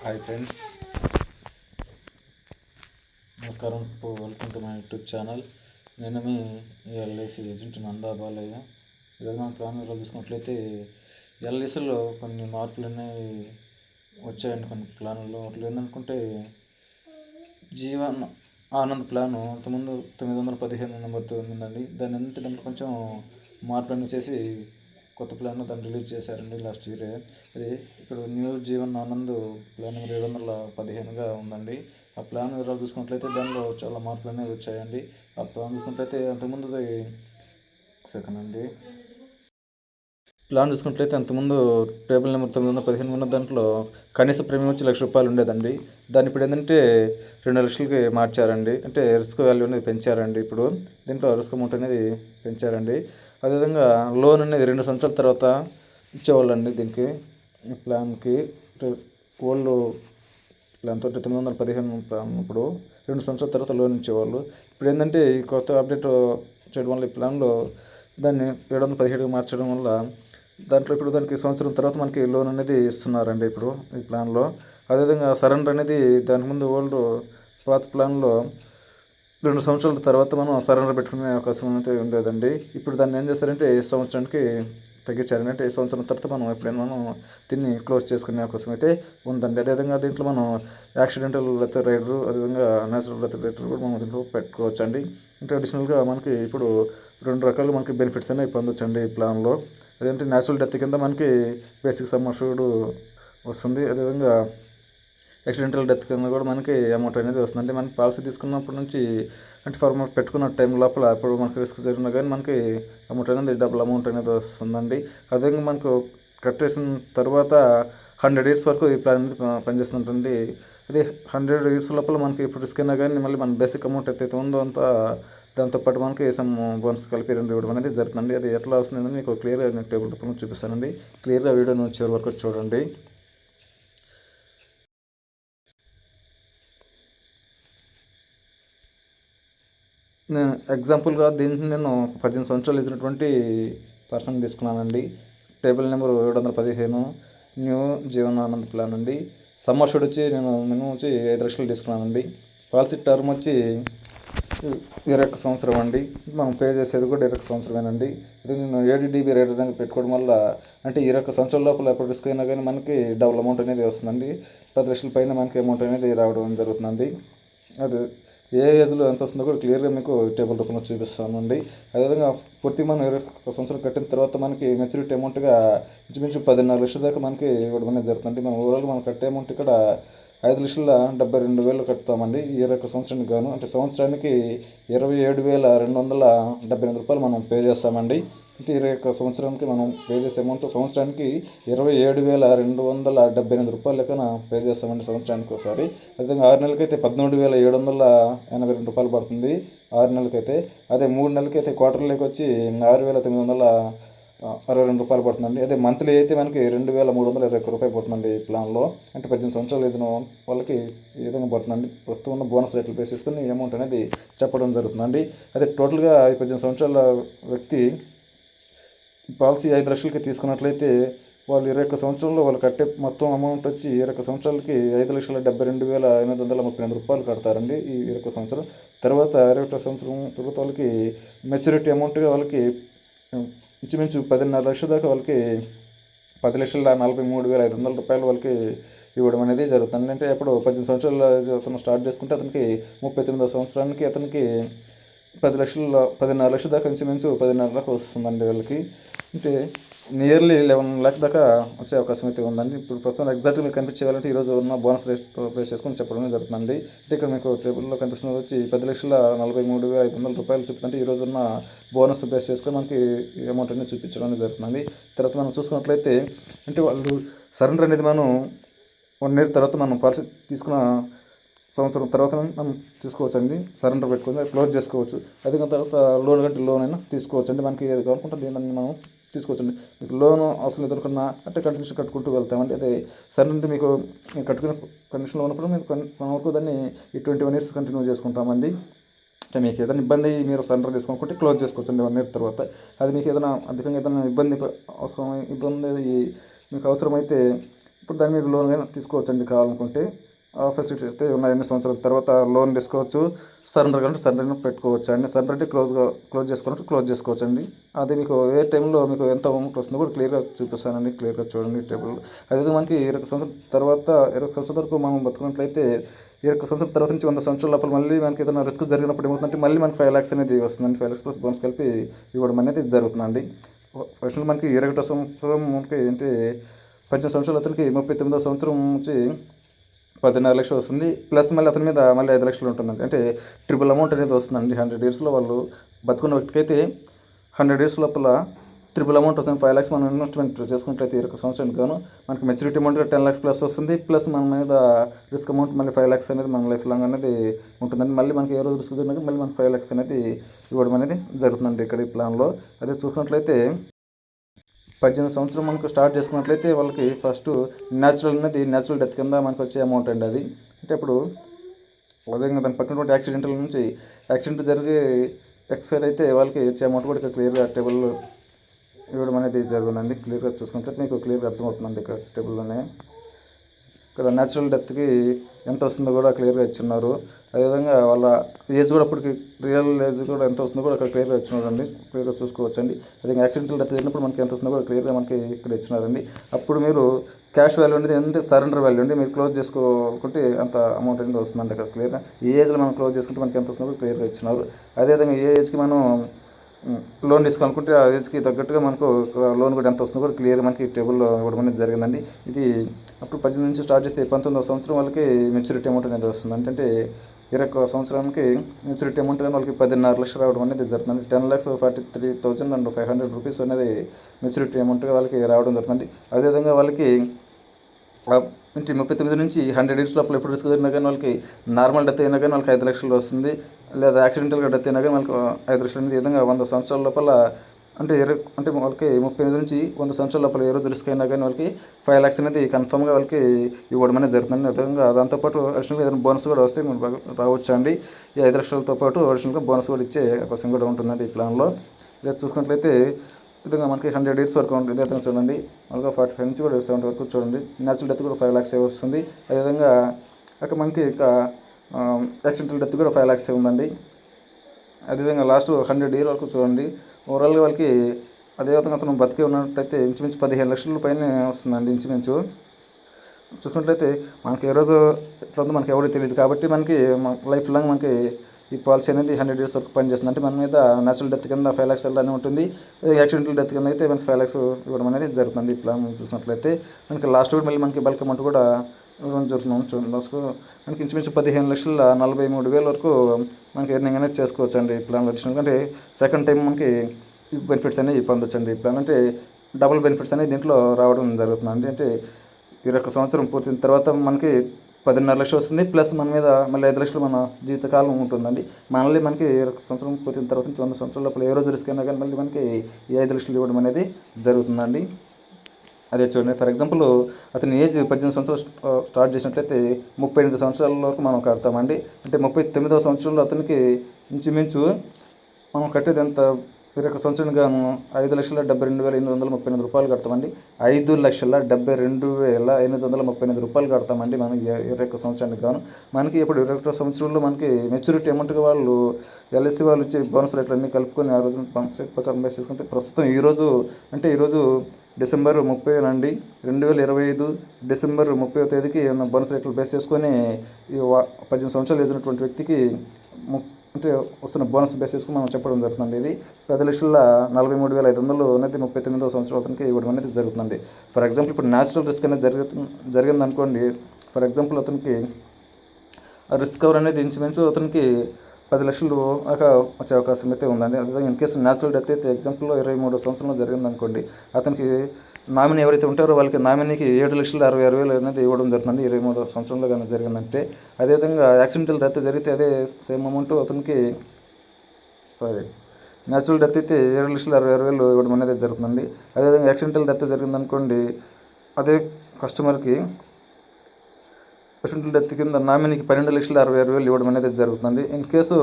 Hi friends. నమస్కారం. Welcome to my YouTube channel నేను మీ ఎల్ఐసి ఏజెంట్ నందా బాలయ్య. ఈరోజు మన ప్లాన్ వివరాలు చూసుకున్నట్లయితే ఎల్ఐసిలో కొన్ని మార్పులు అనేవి వచ్చాయండి కొన్ని ప్లాన్లో అట్లా ఏంటనుకుంటే జీవన్ ఆనంద్ ప్లాను అంతకుముందు తొమ్మిది వందల పదిహేను నెంబర్తో ఉందండి. దాని అంతా దాంట్లో కొంచెం మార్పులన్నీ చేసి కొత్త ప్లాన్ దాన్ని రిలీజ్ చేశారండి లాస్ట్ ఇయర్. అది ఇప్పుడు న్యూ జీవన్ ఆనంద్ ప్లాన్ ఏడు వందల పదిహేనుగా ఉందండి. ఆ ప్లాన్ వివరాలు చూసుకున్నట్లయితే దానిలో చాలా మార్పులు అనేవి వచ్చాయండి. ఆ ప్లాన్ చూసుకున్నట్లయితే అంతకుముందుది సెకండ్ అండి. ప్లాన్ చూసుకున్నట్లయితే అంతకుముందు టేబుల్ నెంబర్ తొమ్మిది వందల పదిహేను ఉన్న దాంట్లో కనీస ప్రీమియం వచ్చి లక్ష రూపాయలు ఉండేదండి. దాన్ని ఇప్పుడు ఏంటంటే రెండు లక్షలకి మార్చారండి. అంటే రిస్క్ వాల్యూ అనేది పెంచారండి. ఇప్పుడు దీంట్లో రిస్క్ అమౌంట్ అనేది పెంచారండి. అదేవిధంగా లోన్ అనేది రెండు సంవత్సరాల తర్వాత ఇచ్చేవాళ్ళండి దీనికి. ఈ ప్లాన్కి ఓల్డ్ ప్లాన్ తోటి తొమ్మిది వందల పదిహేను ప్లాన్ ఇప్పుడు రెండు సంవత్సరాల తర్వాత లోన్ ఇచ్చేవాళ్ళు. ఇప్పుడు ఏంటంటే ఈ కొత్త అప్డేట్ చేయడం వల్ల ఈ ప్లాన్లో దాన్ని ఏడు వందల పదిహేడుకి మార్చడం వల్ల దాంట్లో ఇప్పుడు దానికి సంవత్సరం తర్వాత మనకి లోన్ అనేది ఇస్తున్నారండి ఇప్పుడు ఈ ప్లాన్లో. అదేవిధంగా సరెండర్ అనేది దాని ముందు ఓల్డ్ పాత ప్లాన్లో రెండు సంవత్సరాల తర్వాత మనం సరెండర్ పెట్టుకునే అవకాశం అయితే ఉండేదండి. ఇప్పుడు దాన్ని ఏం చేస్తారంటే ఈ సంవత్సరానికి తగ్గించారంటే ఈ సంవత్సరం తర్వాత మనం ఎప్పుడైనా మనం దీన్ని క్లోజ్ చేసుకునే అవకాశం అయితే ఉందండి. అదేవిధంగా దీంట్లో మనం యాక్సిడెంటల్ లేకపోతే రైడర్ అదేవిధంగా నేచురల్ లేకపోతే రైడర్ కూడా మనం దీంట్లో పెట్టుకోవచ్చు అండి ట్రెడిషనల్గా మనకి ఇప్పుడు రెండు రకాలు మనకి బెనిఫిట్స్ అనేవి పొందొచ్చండి ఈ ప్లాన్లో. అదేంటి నేచురల్ డెత్ కింద మనకి బేసిక్ సమ్మర్షుడ్ వస్తుంది. అదేవిధంగా యాక్సిడెంటల్ డెత్ కింద కూడా మనకి అమౌంట్ అనేది వస్తుంది. అంటే మనకి పాలసీ తీసుకున్నప్పటి నుంచి అంటే ఫర్ పెట్టుకున్న టైం లోపల అప్పుడు మనకి రిస్క్ జరిగినా కానీ మనకి అమౌంట్ అనేది డబుల్ అమౌంట్ అనేది వస్తుందండి. అదేవిధంగా మనకు కట్టేసిన తర్వాత హండ్రెడ్ ఇయర్స్ వరకు ఈ ప్లాన్ అనేది పనిచేస్తుంటుంది అదే హండ్రెడ్ ఇయర్స్ లోపల మనకి ఇప్పుడు రిస్క్ అయినా కానీ మళ్ళీ మన బేసిక్ అమౌంట్ అయితే ఉందో అంత దాంతోపాటు మనకి సమ్ బోనస్ కలిపి రెండు ఇవ్వడం అనేది జరుగుతుంది అది ఎట్లా వస్తుందని మీకు క్లియర్గా నేను టేబుల్ రూపంలో చూపిస్తానండి. క్లియర్గా వీడియో చివరి వరకు చూడండి. నేను ఎగ్జాంపుల్గా దీన్ని నేను పద్దెనిమిది సంవత్సరాలు ఇచ్చినటువంటి పర్సన్ తీసుకున్నానండి. టేబుల్ నెంబర్ ఏడు వందల పదిహేను న్యూ జీవనానంద్ ప్లాన్ అండి. సమ్మర్షుడ్ వచ్చి నేను మినిమం వచ్చి ఐదు లక్షలు తీసుకున్నానండి. పాలసీ టర్మ్ వచ్చి ఇరవై ఒక్క సంవత్సరం అండి. మనం పే చేసేది కూడా ఇరవై ఒక్క సంవత్సరమేనండి. ఇది నేను ఏడు డీబీ రేట్ అనేది పెట్టుకోవడం వల్ల అంటే ఇరవై ఒక్క సంవత్సరాల లోపల ఎప్పుడు రిస్క్ అయినా కానీ మనకి డబుల్ అమౌంట్ అనేది వస్తుందండి. పది లక్షల పైన మనకి అమౌంట్ అనేది రావడం జరుగుతుందండి. అది ఏ ఏజ్లో ఎంత వస్తుందో కూడా క్లియర్గా మీకు టేబుల్ రూపంలో చూపిస్తానండి. అదేవిధంగా పూర్తి మనం ఇరవై ఒక సంవత్సరం కట్టిన తర్వాత మనకి మెచ్యూరిటీ అమౌంట్గా ఇంచుమించు పదిన్నర లక్షల దాకా మనకి ఇవ్వడం అనేది జరుగుతుంది. మనం ఓవరాల్ మనం కట్టే అమౌంట్ ఇక్కడ ఐదు లక్షల డెబ్బై రెండు వేలు కడతామండి ఇరవై ఒక సంవత్సరానికి గాను అంటే సంవత్సరానికి ఇరవై ఏడు వేల రెండు వందల డెబ్బై ఎనిమిది రూపాయలు మనం పే చేస్తామండి. అంటే ఇరవై ఒక్క సంవత్సరానికి మనం పే చేసే అమౌంట్ సంవత్సరానికి ఇరవై ఏడు వేల రెండు వందల డెబ్బై ఎనిమిది రూపాయల లెక్కన పే చేస్తామండి సంవత్సరానికి ఒకసారి. అదేవిధంగా ఆరు నెలలకైతే పదమూడు వేల ఏడు వందల ఎనభై రెండు రూపాయలు పడుతుంది. ఆరు నెలలకైతే అదే మూడు నెలలకైతే క్వార్టర్లోకి వచ్చి ఆరు వేల తొమ్మిది వందల అరవై రెండు రూపాయలు పడుతుందండి. అదే మంత్లీ అయితే మనకి రెండు వేల మూడు వందల ఇరవై ఒక్క రూపాయలు పడుతుందండి ఈ ప్లాన్లో అంటే పద్దెనిమిది సంవత్సరాలు వేసిన వాళ్ళకి ఈ విధంగా పడుతుందండి. ప్రస్తుతం ఉన్న బోనస్ రేట్లు బేస్ చేసుకుని అమౌంట్ అనేది చెప్పడం జరుగుతుందండి. అదే టోటల్గా ఈ పద్దెనిమిది సంవత్సరాల వ్యక్తి పాలసీ ఐదు లక్షలకి తీసుకున్నట్లయితే వాళ్ళు ఇరవై ఒక్క సంవత్సరంలో వాళ్ళు కట్టే మొత్తం అమౌంట్ వచ్చి ఇరవై ఒక్క సంవత్సరాలకి ఐదు లక్షల డెబ్బై రెండు వేల ఎనిమిది వందల ముప్పై ఎనిమిది రూపాయలు కడతారండి ఈ ఇరవై ఒక్క సంవత్సరం. తర్వాత ఇరవై ఒక్క సంవత్సరం తర్వాత వాళ్ళకి మెచ్యూరిటీ అమౌంట్గా వాళ్ళకి ఇంచుమించు పదిన్నర లక్షల దాకా వాళ్ళకి పది లక్షల నలభై మూడు వేల ఐదు వందల రూపాయలు వాళ్ళకి ఇవ్వడం అనేది జరుగుతుంది. అంటే అప్పుడు పద్దెనిమిది సంవత్సరాలు అతను స్టార్ట్ చేసుకుంటే అతనికి ముప్పై తొమ్మిదో సంవత్సరానికి అతనికి పది లక్షల పదిన్నర లక్షల దాకా ఇంచుమించు పదిన్నర దాకా వస్తుందండి వీళ్ళకి. అంటే నియర్లీ లెవెన్ ల్యాక్ దాకా వచ్చే అవకాశం అయితే ఉందండి. ఇప్పుడు ప్రస్తుతం ఎగ్జాక్ట్గా మీకు కనిపించేవాలంటే ఈరోజు ఉన్న బోనస్ రేట్ బేస్ చేసుకొని చెప్పడం జరుగుతుందండి. అంటే ఇక్కడ మీకు టేబుల్లో కనిపిస్తున్నది వచ్చి పది లక్షల నలభై మూడు వేల ఐదు వందల రూపాయలు చూపుతుంటే ఈరోజు ఉన్న బోనస్ బేస్ చేసుకొని మనకి అమౌంట్ అనేది చూపించడం జరుగుతుంది జరుగుతుందండి. తర్వాత మనం చూసుకున్నట్లయితే అంటే వాళ్ళు సరెండర్ అనేది మనం వన్ ఇయర్ తర్వాత మనం పాలసీ తీసుకున్న సంవత్సరం తర్వాత మనం తీసుకోవచ్చు అండి. సరెండర్ పెట్టుకొని క్లోజ్ చేసుకోవచ్చు. అదే తర్వాత లోన్ కంటే లోన్ అయినా తీసుకోవచ్చు అండి. మనకి ఏది కావాలనుకుంటే దీన్ని మనం తీసుకోవచ్చండి మీకు లోన్ అవసరం ఎదుర్కొన్నా అంటే కంటిన్యూషన్ కట్టుకుంటూ వెళ్తామండి అదే సరెండర్ మీకు కట్టుకునే కండిషన్లో ఉన్నప్పుడు మీకు మన వరకు దాన్ని ఈ ట్వంటీ వన్ ఇయర్స్ కంటిన్యూ చేసుకుంటామండి అంటే మీకు ఏదైనా ఇబ్బంది మీరు సరెండర్ చేసుకోనుకుంటే క్లోజ్ చేసుకోవచ్చండి వన్ ఇయర్ తర్వాత. అది మీకు ఏదైనా అధికంగా ఏదైనా ఇబ్బంది అవసరం ఇబ్బంది మీకు అవసరమైతే ఇప్పుడు దాన్ని మీరు లోన్ అయినా తీసుకోవచ్చండి కావాలనుకుంటే. ఫెసిలిటీస్ అయితే ఉన్నాయి ఎన్ని సంవత్సరాల తర్వాత లోన్ తీసుకోవచ్చు? సరెండర్ కంటే సరెండర్ పెట్టుకోవచ్చు అండి. సరెండర్ అంటే క్లోజ్గా క్లోజ్ చేసుకున్నట్టు క్లోజ్ చేసుకోవచ్చు అండి అది మీకు ఏ టైంలో మీకు ఎంత అమౌంట్ వస్తుందో కూడా క్లియర్గా చూపిస్తానండి. క్లియర్గా చూడండి టేబుల్. అదే మనకి ఇరవై సంవత్సరాల తర్వాత ఇరవై సంవత్సరాల వరకు మనం బతుకున్నట్లయితే ఇరవై సంవత్సరం తర్వాత నుంచి వంద సంవత్సరాల లోపల మళ్ళీ మనకి ఏదైనా రిస్క్ జరిగినప్పుడు ఏమవుతుందంటే మళ్ళీ మనకి ఫైవ్ ల్యాక్స్ అనేది వస్తుందండి. ఫైవ్ ల్యాక్స్ ప్లస్ బోన్స్ కలిపి ఇవ్వడం అనేది జరుగుతుందండి. ఫస్ట్ మనకి ఇరవై సంవత్సరం మనకి ఏంటి పద్దెనిమిది సంవత్సరాల అతనికి ముప్పై తొమ్మిదో సంవత్సరం నుంచి పదిన్నర లక్షలు వస్తుంది. ప్లస్ మళ్ళీ అతని మీద మళ్ళీ ఐదు లక్షలు ఉంటుందండి. అంటే ట్రిపుల్ అమౌంట్ అనేది వస్తుందండి హండ్రెడ్ ఇయర్స్లో వాళ్ళు బతుకున్న వ్యక్తికి అయితే హండ్రెడ్ ఇయర్స్ లోపల ట్రిపుల్ అమౌంట్ వస్తుంది. ఫైవ్ ల్యాక్స్ మనం ఇన్వెస్ట్మెంట్ చేసుకుంటే ఒక సంవత్సరానికి గాను మనకి maturity amount ten lakhs plus వస్తుంది. ప్లస్ మన మీద రిస్క్ అమౌంట్ మళ్ళీ ఫైవ్ ల్యాక్స్ అనేది మన లైఫ్ లాంగ్ అనేది ఉంటుందండి. మళ్ళీ మనకి ఏ రోజు రిస్క్ జరిగినా మళ్ళీ మనకి ఫైవ్ ల్యాక్స్ అనేది ఇవ్వడం అనేది జరుగుతుందండి ఇక్కడ ఈ ప్లాన్లో అదే చూసినట్లయితే పద్దెనిమిది సంవత్సరం మనకు స్టార్ట్ చేసుకున్నట్లయితే వాళ్ళకి ఫస్ట్ న్యాచురల్ అనేది న్యాచురల్ డెత్ కింద మనకు వచ్చే అమౌంట్ అండి అది. అంటే ఇప్పుడు అదేవిధంగా దాని పక్కనటువంటి యాక్సిడెంటల్ నుంచి యాక్సిడెంట్ జరిగి ఎక్స్పైర్ అయితే వాళ్ళకి వచ్చే అమౌంట్ కూడా ఇక్కడ క్లియర్గా టేబుల్ ఇవ్వడం అనేది జరుగుతుందండి క్లియర్గా చూసుకుంటే మీకు క్లియర్గా అర్థమవుతుందండి ఇక్కడ టేబుల్లోనే ఇక్కడ న్యాచురల్ డెత్కి ఎంత వస్తుందో కూడా క్లియర్గా ఇచ్చున్నారు. అదేవిధంగా వాళ్ళ ఏజ్ కూడా అప్పటికి రియల్ ఏజ్ కూడా ఎంత వస్తుందో కూడా అక్కడ క్లియర్గా ఇచ్చినారండి క్లియర్గా చూసుకోవచ్చండి. అదే యాక్సిడెంటల్ డెత్ జరిగినప్పుడు మనకి ఎంత వస్తుందో కూడా క్లియర్గా మనకి ఇక్కడ ఇచ్చినారండి అప్పుడు మీరు క్యాష్ వాల్యూ అనేది అంటే సరెండర్ వాల్యూ అండి మీరు క్లోజ్ చేసుకోకుంటే అంత అమౌంట్ అనేది వస్తుందండి అక్కడ క్లియర్గా ఏ ఏజ్లో మనం క్లోజ్ చేసుకుంటే మనకి ఎంత వస్తుందో కూడా క్లియర్గా ఇచ్చినారు అదేవిధంగా ఏ ఏజ్కి మనం లోన్ తీసుకోవాలనుకుంటే ఆ ఏజ్కి తగ్గట్టుగా మనకు లోన్ కూడా ఎంత వస్తుందో కూడా క్లియర్గా మనకి టేబుల్లో ఇవ్వడం అనేది జరిగిందండి. ఇది అప్పుడు పద్దెనిమిది నుంచి స్టార్ట్ చేస్తే పంతొమ్మిదవ సంవత్సరం వాళ్ళకి మెచ్యూరిటీ అమౌంట్ అనేది వస్తుంది. అంటే ఇరవై ఒక్క సంవత్సరానికి మెచ్యూరిటీ అమౌంట్ అనేది వాళ్ళకి పదిన్నర లక్షలు రావడం అనేది జరుగుతుంది. Ten lakhs forty three thousand and five hundred rupees అనేది మెచ్యూరిటీ అమౌంట్గా వాళ్ళకి రావడం జరుగుతుంది. అదేవిధంగా వాళ్ళకి అంటే ముప్పై తొమ్మిది నుంచి హండ్రెడ్ ఇయర్స్ లోపల ఎప్పుడు రిస్క్ జరిగినా కానీ వాళ్ళకి నార్మల్ డెత్ అయినా కానీ వాళ్ళకి ఐదు లక్షలు వస్తుంది. లేదా యాక్సిడెంటల్గా డెత్ అయినా కానీ వాళ్ళకి ఐదు లక్షలు అనేది విధంగా వంద సంవత్సరాల లోపల అంటే ఇరవై అంటే వాళ్ళకి ముప్పై ఎనిమిది నుంచి వంద సంవత్సరాల లోపల ఏ రోజు రిస్క్ అయినా కానీ వాళ్ళకి ఫైవ్ ల్యాక్స్ అనేది కన్ఫర్మ్గా వాళ్ళకి ఇవ్వడం అనేది జరుగుతుంది. అదేవిధంగా దాంతోపాటు అడిషనల్గా ఏదైనా బోనస్ కూడా వస్తే మీరు రావచ్చు అండి. ఈ ఐదు లక్షలతో పాటు అడిషనల్గా బోనస్ కూడా ఇచ్చే అవకాశం కూడా ఉంటుందండి ఈ ప్లాన్లో. ఇలా చూసుకున్నట్లయితే విధంగా మనకి హండ్రెడ్ ఇయర్స్ వరకు ఉంటుంది. అతను చూడండి మామూలుగా ఫార్టీ ఫైవ్ నుంచి కూడా సెవెంటీ వరకు చూడండి న్యాచురల్ డెత్ కూడా ఫైవ్ ల్యాక్స్ వస్తుంది. అదేవిధంగా అక్కడ మనకి ఇక యాక్సిడెంటల్ డెత్ కూడా ఫైవ్ ల్యాక్స్ ఉందండి. అదేవిధంగా లాస్ట్ హండ్రెడ్ ఇయర్ వరకు చూడండి ఓవరాల్గా వాళ్ళకి అదేవిధంగా అతను బతికే ఉన్నట్టయితే ఇంచుమించు పదిహేను లక్షల పైన వస్తుందండి ఇంచుమించు. చూసుకున్నట్లయితే మనకి ఏ రోజు ఎట్లా ఉందో మనకి ఎవరికి తెలియదు. కాబట్టి మనకి లైఫ్ లాంగ్ మనకి ఈ పాలసీ అనేది హండ్రెడ్ ఇయర్స్ వరకు పనిచేస్తుంది. అంటే మన మీద న్యాచురల్ డెత్ కింద ఫైవ్ ల్యాక్స్ అని ఉంటుంది యాక్సిడెంటల్ డెత్ కింద అయితే మనకి ఫైవ్ ల్యాక్స్ ఇవ్వడం అనేది జరుగుతుంది. ఈ ప్లాన్ చూసినట్లయితే మనకి లాస్ట్ కూడా మళ్ళీ మనకి బల్క్ అమౌంట్ కూడా ఇవ్వడం జరుగుతున్నాం చూడండి లాస్ట్కు మనకి ఇంచుమించు పదిహేను లక్షల నలభై మూడు వేల వరకు మనకి ఎర్నింగ్ అనేది చేసుకోవచ్చు అండి ఈ ప్లాన్ వచ్చిన అంటే సెకండ్ టైం మనకి బెనిఫిట్స్ అనేవి పొందొచ్చండి ఈ ప్లాన్. అంటే డబుల్ బెనిఫిట్స్ అనేది దీంట్లో రావడం జరుగుతుంది. అంటే ఇరవై సంవత్సరం పూర్తయిన తర్వాత మనకి పదిన్నర లక్షలు వస్తుంది. ప్లస్ మన మీద మళ్ళీ ఐదు లక్షలు మన జీవితకాలం ఉంటుందండి. మళ్ళీ మనకి సంవత్సరం పూర్తిన తర్వాత నుంచి వంద సంవత్సరాల లోపల ఏ రోజు రిస్క్ అయినా కానీ మళ్ళీ మనకి ఈ ఐదు లక్షలు ఇవ్వడం అనేది జరుగుతుందండి. అదే చూడండి ఫర్ ఎగ్జాంపుల్ అతని ఏజ్ పద్దెనిమిది సంవత్సరాలు స్టార్ట్ చేసినట్లయితే ముప్పై ఎనిమిది సంవత్సరాల వరకు మనం కడతామండి. అంటే ముప్పై తొమ్మిదవ సంవత్సరంలో అతనికి ఇంచుమించు మనం కట్టేది ఎంత? ఇరవై ఒక సంవత్సరం గాను ఐదు లక్షల డెబ్బై రెండు వేల ఎనిమిది వందల ముప్పై ఎనిమిది రూపాయలు కడతామండి. ఐదు లక్షల డెబ్బై రెండు వేల ఎనిమిది వందల ముప్పై ఎనిమిది రూపాయలు కడతామండి మనం ఇరవై ఒక్క సంవత్సరానికి గాను మనకి ఇప్పుడు ఇరవై ఒకటో సంవత్సరంలో మనకి మెచ్యూరిటీ అమౌంట్గా వాళ్ళు ఎల్ఎస్సి వాళ్ళు ఇచ్చే బోనస్ రేట్లు అన్నీ కలుపుకొని ఆ రోజు బోనస్ రేట్ ప్రకారం బేస్ చేసుకుంటే ప్రస్తుతం ఈరోజు అంటే ఈరోజు డిసెంబర్ ముప్పై అండి రెండు వేల ఇరవై ఐదు డిసెంబర్ ముప్పై తేదీకి బోనస్ రేట్లు బేస్ చేసుకొని పద్దెనిమిది సంవత్సరాలు వేసినటువంటి వ్యక్తికి అంటే వస్తున్న బోనస్ బేస్ చేసుకుని మనం చెప్పడం జరుగుతుంది ఇది పది లక్షల నలభై మూడు వేల ఐదు వందలు అనేది ముప్పై తొమ్మిదో సంవత్సరానికి అతనికి ఇవ్వడం అనేది జరుగుతుంది ఫర్ ఎగ్జాంపుల్ ఇప్పుడు న్యాచురల్ రిస్క్ అనేది జరుగుతుంది జరిగింది అనుకోండి ఫర్ ఎగ్జాంపుల్ అతనికి రిస్క్ కవర్ అనేది ఇంచుమించు అతనికి పది లక్షలు దాకా వచ్చే అవకాశం అయితే ఉందండి. అదేవిధంగా ఇన్ కేసు న్యాచురల్ డెత్ అయితే ఎగ్జాంపుల్లో ఇరవై మూడు సంవత్సరంలో జరిగింది అనుకోండి అతనికి నామినీ ఎవరైతే ఉంటారో వాళ్ళకి నామినీకి ఏడు లక్షల అరవై ఆరు వేలు అనేది ఇవ్వడం జరుగుతుంది ఇరవై మూడు సంవత్సరంలో కానీ జరిగిందంటే. అదేవిధంగా యాక్సిడెంటల్ డెత్ జరిగితే అదే సేమ్ అమౌంట్ అతనికి సారీ న్యాచురల్ డెత్ అయితే ఏడు లక్షల అరవై ఆరు వేలు ఇవ్వడం అనేది జరుగుతుందండి అదేవిధంగా యాక్సిడెంటల్ డెత్ జరిగిందనుకోండి అదే కస్టమర్కి పేషెంట్ల డెత్ కింద నామినీకి పన్నెండు లక్షల అరవై ఆరు వేలు ఇవ్వడం అనేది జరుగుతుంది ఇన్ కేసు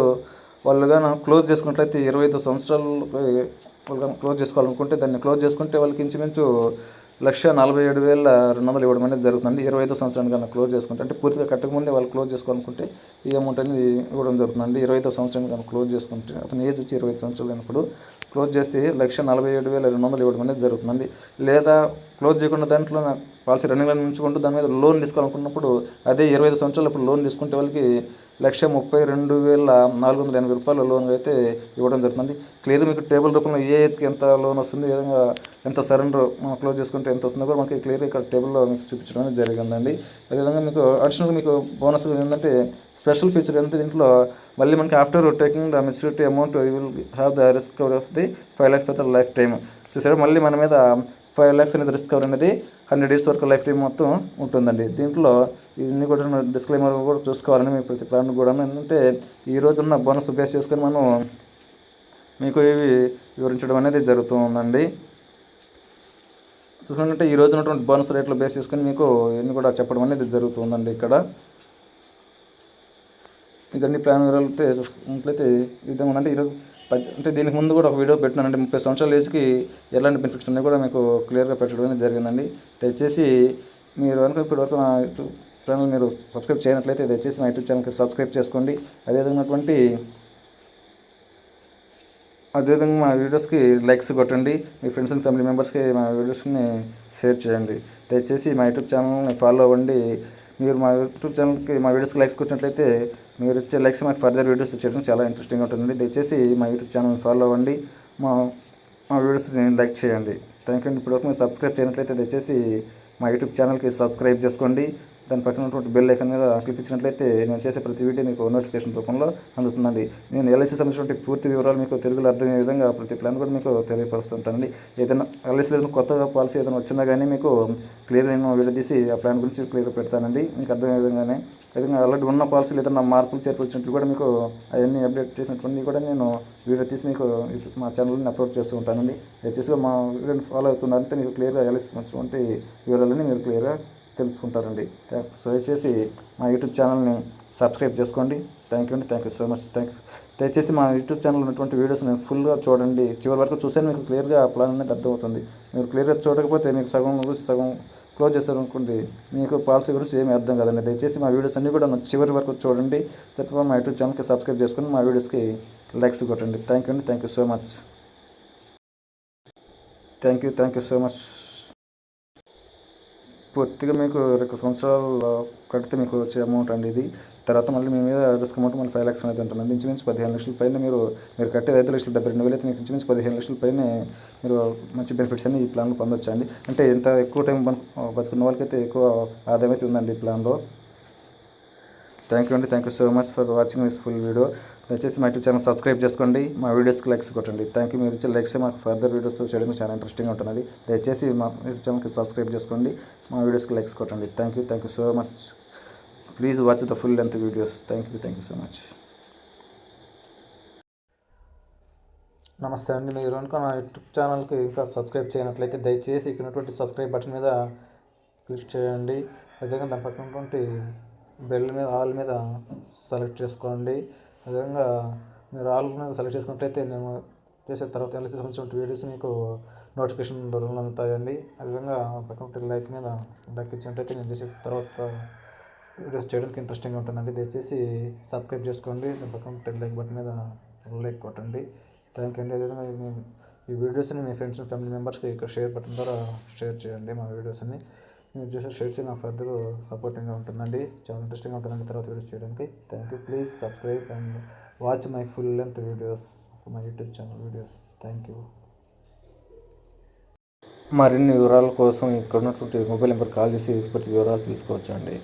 వాళ్ళు కానీ క్లోజ్ చేసుకున్నట్లయితే ఇరవై ఐదు సంవత్సరాలు వాళ్ళు కానీ క్లోజ్ చేసుకోవాలనుకుంటే దాన్ని క్లోజ్ చేసుకుంటే వాళ్ళకి ఇంచుమించు లక్ష నలభై ఏడు వేల రెండు వందలు ఇవ్వడం అనేది జరుగుతుంది ఇరవై ఐదో సంవత్సరానికి కన్నా క్లోజ్ చేసుకుంటే అంటే పూర్తిగా కట్టకముందే వాళ్ళు క్లోజ్ చేసుకోవాలనుకుంటే ఈ అమౌంట్ అనేది ఇవ్వడం జరుగుతుందండి. ఇరవై ఐదో సంవత్సరానికి కన్నా క్లోజ్ చేసుకుంటే అతని ఏజ్ వచ్చి ఇరవై ఐదు సంవత్సరాలు అయినప్పుడు క్లోజ్ చేస్తే లక్ష నలభై ఏడు వేల రెండు వందలు ఇవ్వడం అనేది జరుగుతుందండి. లేదా క్లోజ్ చేయకుండా దాంట్లో పాలసీ రన్నింగ్ లైన్ ఉంచుకుంటూ దాని మీద లోన్ తీసుకోవాలనుకున్నప్పుడు అదే ఇరవై ఐదు సంవత్సరాలు ఇప్పుడు లోన్ తీసుకుంటే వాళ్ళకి లక్ష ముప్పై రెండు వేల నాలుగు వందల ఎనభై రూపాయల లోన్ అయితే ఇవ్వడం జరుగుతుంది. క్లియర్ మీకు టేబుల్ రూపంలో ఏ ఏజ్కి ఎంత లోన్ వస్తుంది ఏ విధంగా ఎంత సరెండర్ మనం క్లోజ్ చేసుకుంటే ఎంత వస్తుందో కూడా మనకి క్లియర్ ఇక్కడ టేబుల్లో మీకు చూపించడం అనేది జరిగిందండి. అదేవిధంగా మీకు అడిషనల్గా మీకు బోనస్ ఏంటంటే స్పెషల్ ఫీచర్ ఏంటంటే దీంట్లో మళ్ళీ మనకి after taking the maturity amount you will have the risk of the five lakhs for the lifetime చూసారా? మళ్ళీ మన మీద ఫైవ్ ల్యాక్స్ అనేది రిస్క్ కవర్ అనేది హండ్రెడ్ ఇయర్స్ వరకు లైఫ్ టైం మొత్తం ఉంటుందండి. దీంట్లో ఇవన్నీ కూడా డిస్క్లైమర్ కూడా చూసుకోవాలని మీ ప్రతి ప్లాన్ కూడా ఏంటంటే ఈ రోజున్న బోనస్ బేస్ చేసుకొని మనం మీకు ఇవి వివరించడం అనేది జరుగుతూ ఉందండి చూసుకుంటే ఈ రోజు ఉన్నటువంటి బోనస్ రేట్లు బేస్ చేసుకొని మీకు ఇవన్నీ కూడా చెప్పడం అనేది జరుగుతుందండి ఇక్కడ. ఇదన్నీ ప్లాన్ వివరాలు చూసుకున్నట్లయితే ఈ విధంగా ఉందంటే ఈరోజు అంటే దీనికి ముందు కూడా ఒక వీడియో పెట్టినానండి. ముప్పై సంవత్సరాల ఏజ్కి ఎలాంటి బెనిఫిట్స్ ఉన్నాయి కూడా మీకు క్లియర్గా పెట్టడం అనేది జరిగిందండి. దయచేసి మీరు అనుకున్న ఇప్పటి వరకు నా యూట్యూబ్ ఛానల్ మీరు సబ్స్క్రైబ్ చేయనట్లయితే దయచేసి మా యూట్యూబ్ ఛానల్కి సబ్స్క్రైబ్ చేసుకోండి. అదేవిధమైనటువంటి అదేవిధంగా మా వీడియోస్కి లైక్స్ కొట్టండి. మీ ఫ్రెండ్స్ అండ్ ఫ్యామిలీ మెంబర్స్కి మా వీడియోస్ని షేర్ చేయండి. దయచేసి మా యూట్యూబ్ ఛానల్ని ఫాలో అవ్వండి. మీరు మా యూట్యూబ్ ఛానల్కి మా వీడియోస్కి లైక్స్ కొట్టినట్లయితే మీరు వచ్చే లైక్స్ మాకు ఫర్దర్ వీడియోస్ చేయడం చాలా ఇంట్రెస్టింగ్ ఉంటుందండి. దయచేసి మా యూట్యూబ్ ఛానల్ ఫాలో అవ్వండి. మా మా వీడియోస్ని లైక్ చేయండి. థ్యాంక్ యూ ఇప్పటివరకు మీరు సబ్స్క్రైబ్ చేయనట్లయితే దయచేసి మా యూట్యూబ్ ఛానల్కి సబ్స్క్రైబ్ చేసుకోండి. దాని పక్కన ఉన్నటువంటి బెల్ ఐకన్ మీద క్లిక్ ఇచ్చినట్లయితే నేను చేసే ప్రతి వీడియో మీకు నోటిఫికేషన్ రూపంలో అందుతుందండి. నేను ఎల్ఐసి సంబంధించిన పూర్తి వివరాలు మీకు తెలుగులో అర్థమయ్యే విధంగా ప్రతి ప్లాన్ కూడా మీకు తెలియపరుస్తుంటానండి. ఏదైనా ఎల్ఐసి ఏదైనా కొత్తగా పాలసీ ఏదైనా వచ్చినా కానీ మీకు క్లియర్ నేను విడదీసి ఆ ప్లాన్ గురించి క్లియర్ పెడతానండి. మీకు అర్థమయ్యే విధంగానే. విధంగా ఆల్రెడీ ఉన్న పాలసీలు ఏదైనా మార్పులు చేర్పించినట్లు కూడా మీకు అవన్నీ అప్డేట్ చేసినటువంటి కూడా నేను వీడియో తీసి మీకు మా ఛానల్ని అప్లోడ్ చేస్తూ ఉంటానండి. దయచేసి మా వీడియోని ఫాలో అవుతున్నారంటే మీకు క్లియర్గా ఎల్ఐసి సంబంధించినటువంటి వివరాలని మీరు క్లియర్గా తెలుసుకుంటారండి. దయచేసి మా యూట్యూబ్ ఛానల్ని సబ్స్క్రైబ్ చేసుకోండి. థ్యాంక్ యూ అండి. Thank you so much. Thank you. దయచేసి మా యూట్యూబ్ ఛానల్ ఉన్నటువంటి వీడియోస్ని ఫుల్గా చూడండి. చివరి వరకు చూస్తే మీకు క్లియర్గా ప్లాన్ అనేది అర్థమవుతుంది. మీరు క్లియర్గా చూడకపోతే మీకు సగం గురించి సగం క్లోజ్ చేస్తారు అనుకోండి మీకు పాలసీ గురించి ఏమీ అర్థం కాదండి. దయచేసి మా వీడియోస్ అన్నీ కూడా చివరి వరకు చూడండి. తర్వాత మా యూట్యూబ్ ఛానల్కి సబ్స్క్రైబ్ చేసుకొని మా వీడియోస్కి లైక్స్ కొట్టండి. థ్యాంక్ యూ అండి. Thank you so much. Thank you. Thank you so much. పూర్తిగా మీకు రెండు సంవత్సరాలు కడితే మీకు వచ్చే అమౌంట్ అండి ఇది. తర్వాత మళ్ళీ మీ మీద రిస్క్ అమౌంట్ మళ్ళీ ఫైవ్ ల్యాక్స్ అనేది ఉంటుందండి. ఇంచుమించు పదిహేను లక్షల పైన మీరు మీరు కట్టేది ఐదు లక్షల డెబ్బై రెండు వేలు అయితే మీకు ఇంచుమించు పదిహేను లక్షల పైన మీరు మంచి బెనిఫిట్స్ అని ఈ ప్లాన్లో పొందొచ్చు అండి అంటే ఇంత ఎక్కువ టైం బతుకున్న వాళ్ళకైతే ఎక్కువ ఆదాయం అయితే ఉందండి ఈ ప్లాన్లో థ్యాంక్ యూ అండి. Thank you so much for watching this full video దయచేసి మా యూట్యూబ్ ఛానల్ సబ్స్క్రైబ్ చేసుకోండి. మా వీడియోస్కి లైక్స్ కొట్టండి. థ్యాంక్ యూ మీరు ఇచ్చే లైక్స్ మాకు ఫర్దర్ వీడియోస్ చేయడానికి చాలా ఇంట్రెస్టింగ్ ఉంటుందండి దయచేసి మా యూట్యూబ్ ఛానల్కి సబ్స్క్రైబ్ చేసుకోండి. మా వీడియోస్కి లైక్స్ కొట్టండి. Thank you thank you so much please watch the full length videos thank you thank you so much నమస్తే అండి. మీరు కనుక నా యూట్యూబ్ ఛానల్కి ఇంకా సబ్స్క్రైబ్ చేయనట్లయితే దయచేసి ఇక్కడ ఉన్నటువంటి సబ్స్క్రైబ్ బటన్ మీద క్లిక్ చేయండి. అదేవిధంగా దాని పక్కన ఉన్నటువంటి బెల్ మీద ఆల్ మీద సెలెక్ట్ చేసుకోండి. అదేవిధంగా మీరు ఆల్ మీద సెలెక్ట్ చేసుకున్నట్లయితే నేను చేసిన తర్వాత ఎల్ఎస్సి సంబంధించిన వీడియోస్ మీకు నోటిఫికేషన్ రూల్ అందుతాయండి. అదేవిధంగా పక్కన లైక్ మీద లైక్ ఇచ్చినట్టయితే నేను చేసే తర్వాత వీడియోస్ చేయడానికి ఇంట్రెస్టింగ్ ఉంటుందండి. దయచేసి సబ్స్క్రైబ్ చేసుకోండి. దాని పక్కన లైక్ బటన్ మీద లైక్ కొట్టండి. థ్యాంక్ యూ అండి. అదేవిధంగా ఈ వీడియోస్ని మీ ఫ్రెండ్స్ ఫ్యామిలీ మెంబర్స్కి ఇక్కడ షేర్ బటన్ ద్వారా షేర్ చేయండి మా వీడియోస్ని నేను చేసే షేర్స్ నాకు ఫర్దర్ సపోర్టింగ్గా ఉంటుందండి. చాలా ఇంట్రెస్టింగ్గా ఉంటుందండి తర్వాత వీడియోస్ చేయడానికి. Thank you please subscribe and watch my full length videos my YouTube channel videos thank you మరిన్ని వివరాల కోసం ఇక్కడ ఉన్నటువంటి మొబైల్ నెంబర్ కాల్ చేసి ప్రతి వివరాలు తెలుసుకోవచ్చు అండి